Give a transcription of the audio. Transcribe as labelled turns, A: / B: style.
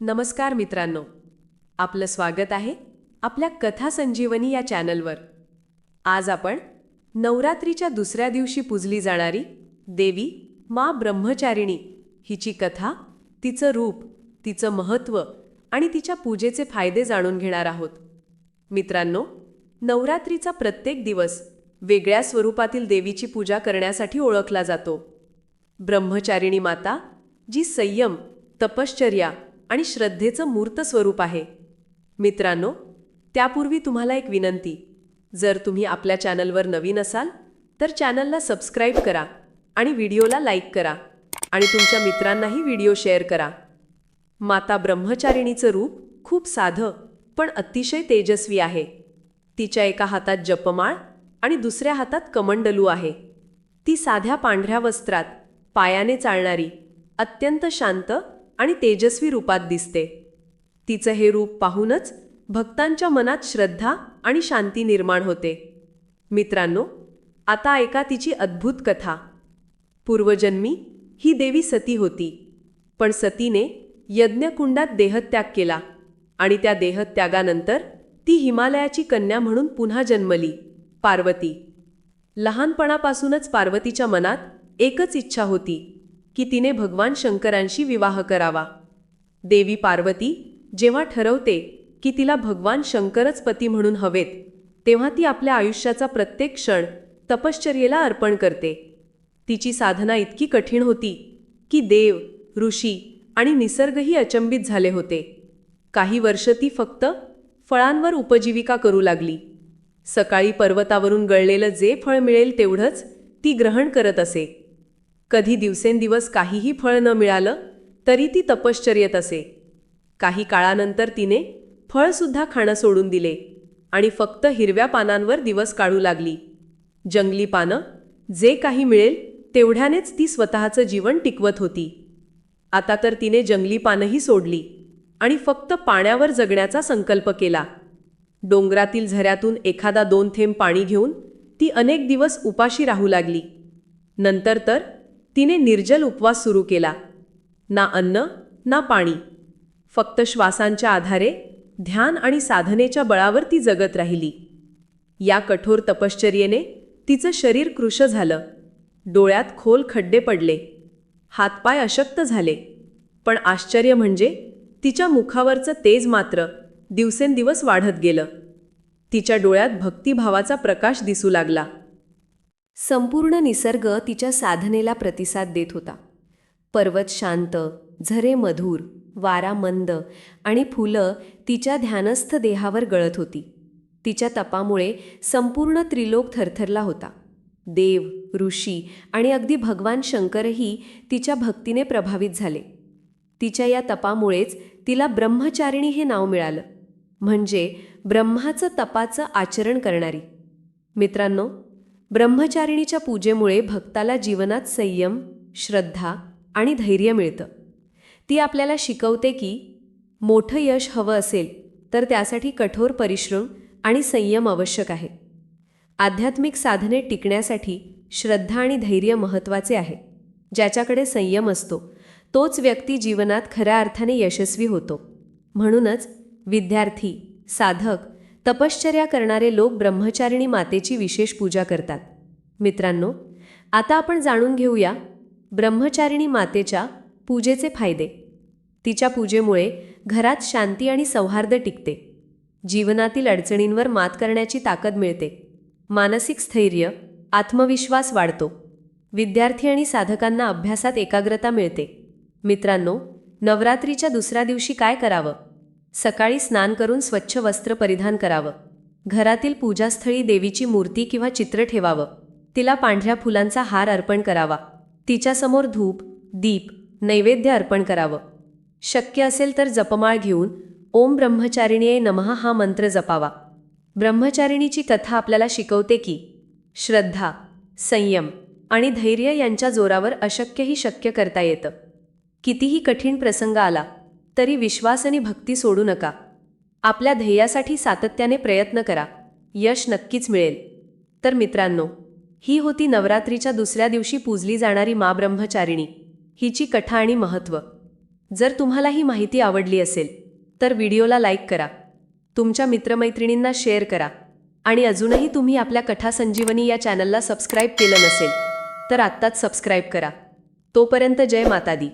A: नमस्कार मित्रांनो. आपलं स्वागत आहे आपल्या कथा संजीवनी या चॅनलवर. आज आपण नवरात्रीच्या दुसऱ्या दिवशी पूजली जाणारी देवी मा ब्रह्मचारिणी हिची कथा तिचं रूप तिचं महत्त्व आणि तिच्या पूजेचे फायदे जाणून घेणार आहोत. मित्रांनो नवरात्रीचा प्रत्येक दिवस वेगळ्या स्वरूपातील देवीची पूजा करण्यासाठी ओळखला जातो. ब्रह्मचारिणी माता जी संयम तपश्चर्या आणि श्रद्धेचं मूर्त स्वरूप आहे. मित्रांनो त्यापूर्वी तुम्हाला एक विनंती. जर तुम्ही आपल्या चॅनलवर नवीन असाल तर चॅनलला सबस्क्राईब करा आणि व्हिडिओला लाईक करा आणि तुमच्या मित्रांनाही व्हिडिओ शेअर करा. माता ब्रह्मचारिणीचं रूप खूप साधं पण अतिशय तेजस्वी आहे. तिच्या एका हातात जपमाळ आणि दुसऱ्या हातात कमंडलू आहे. ती साध्या पांढऱ्या वस्त्रात पायाने चालणारी अत्यंत शांत आणि तेजस्वी रूपात दिसते. तिचं हे रूप पाहूनच भक्तांच्या मनात श्रद्धा आणि शांती निर्माण होते. मित्रांनो आता ऐका तिची अद्भुत कथा. पूर्वजन्मी ही देवी सती होती पण सतीने यज्ञकुंडात देहत्याग केला आणि त्या देहत्यागानंतर ती हिमालयाची कन्या म्हणून पुन्हा जन्मली पार्वती. लहानपणापासूनच पार्वतीच्या मनात एकच इच्छा होती की तिने भगवान शंकरांशी विवाह करावा. देवी पार्वती जेव्हा ठरवते की तिला भगवान शंकरच पती म्हणून हवेत तेव्हा ती आपल्या आयुष्याचा प्रत्येक क्षण तपश्चर्येला अर्पण करते. तिची साधना इतकी कठीण होती की देव ऋषी आणि निसर्गही अचंबित झाले होते. काही वर्ष ती फक्त फळांवर उपजीविका करू लागली. सकाळी पर्वतावरून गळलेलं जे फळ मिळेल तेवढंच ती ग्रहण करत असे. कधी दिवसेंदिवस काहीही फळ न मिळालं तरी ती तपश्चर्येत असे. काही काळानंतर तिने फळसुद्धा खाणं सोडून दिले आणि फक्त हिरव्या पानांवर दिवस काढू लागली. जंगली पानं जे काही मिळेल तेवढ्यानेच ती स्वतःचं जीवन टिकवत होती. आता तर तिने जंगली पानंही सोडली आणि फक्त पाण्यावर जगण्याचा संकल्प केला. डोंगरातील झऱ्यातून एखादा दोन थेंब पाणी घेऊन ती अनेक दिवस उपाशी राहू लागली. नंतर तर तिने निर्जल उपवास सुरू केला. ना अन्न ना पाणी. फक्त श्वासांच्या आधारे ध्यान आणि साधनेच्या बळावर ती जगत राहिली. या कठोर तपश्चर्येने तिचं शरीर कृश झालं. डोळ्यात खोल खड्डे पडले. हातपाय अशक्त झाले. पण आश्चर्य म्हणजे तिच्या मुखावरचं तेज मात्र दिवसेंदिवस वाढत गेलं. तिच्या डोळ्यात भक्तिभावाचा प्रकाश दिसू लागला. संपूर्ण निसर्ग तिच्या साधनेला प्रतिसाद देत होता. पर्वत शांत झरे मधुर वारा मंद आणि फुलं तिच्या ध्यानस्थ देहावर गळत होती. तिच्या तपामुळे संपूर्ण त्रिलोक थरथरला होता. देव ऋषी आणि अगदी भगवान शंकरही तिच्या भक्तीने प्रभावित झाले. तिच्या या तपामुळेच तिला ब्रह्मचारिणी हे नाव मिळालं. म्हणजे ब्रह्माचं तपाचं आचरण करणारी. मित्रांनो ब्रह्मचारिणीच्या पूजेमुळे भक्ताला जीवनात संयम श्रद्धा आणि धैर्य मिळतं. ती आपल्याला शिकवते की मोठं यश हवं असेल तर त्यासाठी कठोर परिश्रम आणि संयम आवश्यक आहे. आध्यात्मिक साधने टिकण्यासाठी श्रद्धा आणि धैर्य महत्त्वाचे आहे. ज्याच्याकडे संयम असतो तोच व्यक्ती जीवनात खऱ्या अर्थाने यशस्वी होतो. म्हणूनच विद्यार्थी साधक तपश्चर्या करणारे लोक ब्रह्मचारिणी मातेची विशेष पूजा करतात. मित्रांनो आता आपण जाणून घेऊया ब्रह्मचारिणी मातेच्या पूजेचे फायदे. तिच्या पूजेमुळे घरात शांती आणि सौहार्द टिकते. जीवनातील अडचणींवर मात करण्याची ताकद मिळते. मानसिक स्थैर्य आत्मविश्वास वाढतो. विद्यार्थी आणि साधकांना अभ्यासात एकाग्रता मिळते. मित्रांनो नवरात्रीच्या दुसऱ्या दिवशी काय करावं? सकाळी स्नान करून स्वच्छ वस्त्र परिधान करावं. घरातील पूजास्थळी देवीची मूर्ती किंवा चित्र ठेवावं. तिला पांढऱ्या फुलांचा हार अर्पण करावा. तिच्यासमोर धूप दीप नैवेद्य अर्पण करावं. शक्य असेल तर जपमाळ घेऊन ओम ब्रह्मचारिणीये नमः हा मंत्र जपावा. ब्रह्मचारिणीची कथा आपल्याला शिकवते की श्रद्धा संयम आणि धैर्य यांच्या जोरावर अशक्यही शक्य करता येतं. कितीही कठीण प्रसंग आला तरी विश्वास आणि भक्ती सोडू नका. आपल्या ध्येयासाठी सातत्याने प्रयत्न करा. यश नक्कीच मिळेल. तर मित्रांनो ही होती नवरात्रीच्या दुसऱ्या दिवशी पूजली जाणारी मा ब्रह्मचारिणी. हिची कथा आणि महत्त्व. जर तुम्हाला ही माहिती आवडली असेल तर व्हिडिओला लाईक करा. तुमच्या मित्रमैत्रिणींना शेअर करा. आणि अजूनही तुम्ही आपल्या कथा संजीवनी या चॅनलला सबस्क्राईब केलं नसेल तर आत्ताच सबस्क्राईब करा. तोपर्यंत जय माता दी